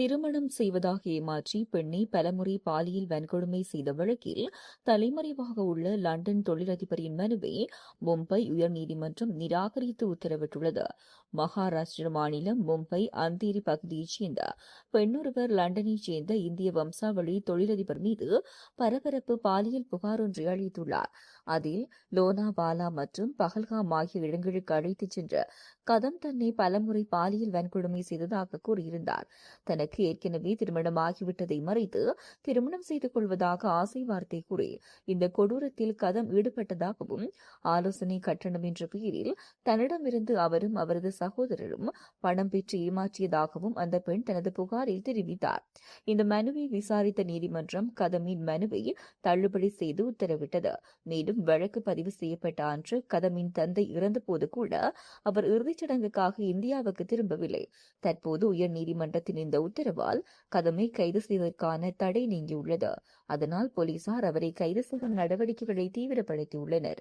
திருமணம் செய்வதாக ஏமாற்றி பெண்ணை பலமுறை பாலியல் வன்கொடுமை செய்த வழக்கில் தலைமறைவாக உள்ள லண்டன் தொழிலதிபரின் மனுவை மும்பை உயர்நீதிமன்றம் நிராகரித்து உத்தரவிட்டுள்ளது. மகாராஷ்டிர மாநிலம் மும்பை அந்தேரி பகுதியைச் சேர்ந்த பெண்ணொருவர் லண்டனைச் சேர்ந்த இந்திய வம்சாவளி தொழிலதிபர் மீது பரபரப்பு பாலியல் புகார் ஒன்றை அளித்துள்ளார். அதில் லோனாவாலா மற்றும் பகல்காம் ஆகிய இடங்களுக்கு அழைத்துச் சென்ற கதம் தன்னை பலமுறை பாலியல் வன்கொடுமை செய்ததாக கூறியிருந்தார். தனக்கு ஏற்கனவே திருமணம் ஆகிவிட்டதை மறைத்து திருமணம் செய்து கொள்வதாக ஆசை வார்த்தை கூறி இந்த கொடூரத்தில் கதம் ஈடுபட்டதாகவும் ஆலோசனை கட்டணம் என்ற பெயரில் தன்னிடமிருந்து அவரும் அவரது சகோதரரும் பணம் பெற்று ஏமாற்றியதாகவும் அந்த பெண் தனது புகாரில் தெரிவித்தார். இந்த மனுவை விசாரித்த நீதிமன்றம் கதமின் மனுவை தள்ளுபடி செய்து உத்தரவிட்டது. மேலும் வழக்கு பதிவு செய்யப்பட்ட அன்று கதமின் தந்தை இறந்தபோது கூட அவர் இறுதிச் சடங்குக்காக இந்தியாவுக்கு திரும்பவில்லை. தற்போது உயர்நீதிமன்றத்தின் இந்த உத்தரவு உத்தரவால் கதமை கைது செய்வதற்கான தடை நீங்கியுள்ளது. அதனால் போலீசார் அவரை கைது செய்யும் நடவடிக்கைகளை தீவிரப்படுத்தியுள்ளனர்.